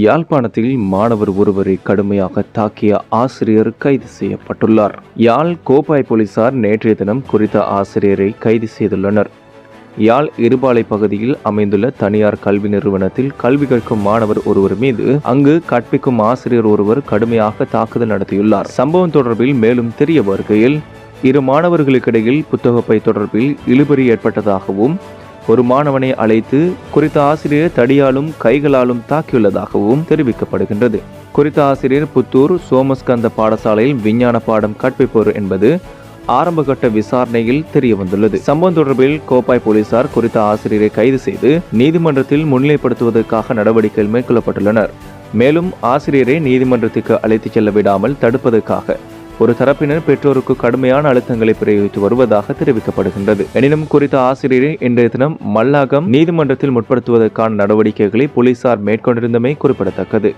யாழ்ப்பாணத்தில் மாணவர் ஒருவரை கடுமையாக தாக்கிய ஆசிரியர் கைது செய்யப்பட்டுள்ளார். யாழ் கோப்பாய் போலீசார் நேற்றைய தினம் குறித்த ஆசிரியரை கைது செய்துள்ளனர். யாழ் இருபாலை பகுதியில் அமைந்துள்ள தனியார் கல்வி நிறுவனத்தில் கல்வி கற்கும் மாணவர் ஒருவர் மீது அங்கு கற்பிக்கும் ஆசிரியர் ஒருவர் கடுமையாக தாக்குதல் நடத்தியுள்ளார். சம்பவம் தொடர்பில் மேலும் தெரிய வருகையில் இரு மாணவர்களுக்கிடையில் புத்தகப்பை தொடர்பில் இழுபறி ஏற்பட்டதாகவும் ஒரு மாணவனை அழைத்து குறித்த ஆசிரியர் தடியாலும் கைகளாலும் தாக்கியுள்ளதாகவும் தெரிவிக்கப்படுகின்றது. குறித்த ஆசிரியர் புத்தூர் சோமஸ்கந்த பாடசாலையில் விஞ்ஞான பாடம் கற்பிப்போர் என்பது ஆரம்பகட்ட விசாரணையில் தெரிய வந்துள்ளது சம்பவம் தொடர்பில் கோப்பாய் போலீசார் குறித்த ஆசிரியரை கைது செய்து நீதிமன்றத்தில் முன்னிலைப்படுத்துவதற்காக நடவடிக்கைகள் மேற்கொள்ளப்பட்டுள்ளனர். மேலும் ஆசிரியரை நீதிமன்றத்துக்கு அழைத்துச் செல்ல விடாமல் தடுப்பதற்காக ஒரு தரப்பினர் பெற்றோருக்கு கடுமையான அழுத்தங்களை பிரயோகித்து வருவதாக தெரிவிக்கப்படுகின்றது. எனினும் குறித்த ஆசிரியரை இன்றைய தினம் மல்லாகம் நீதிமன்றத்தில் முற்படுத்துவதற்கான நடவடிக்கைகளை போலீசார் மேற்கொண்டிருந்தமை குறிப்பிடத்தக்கது.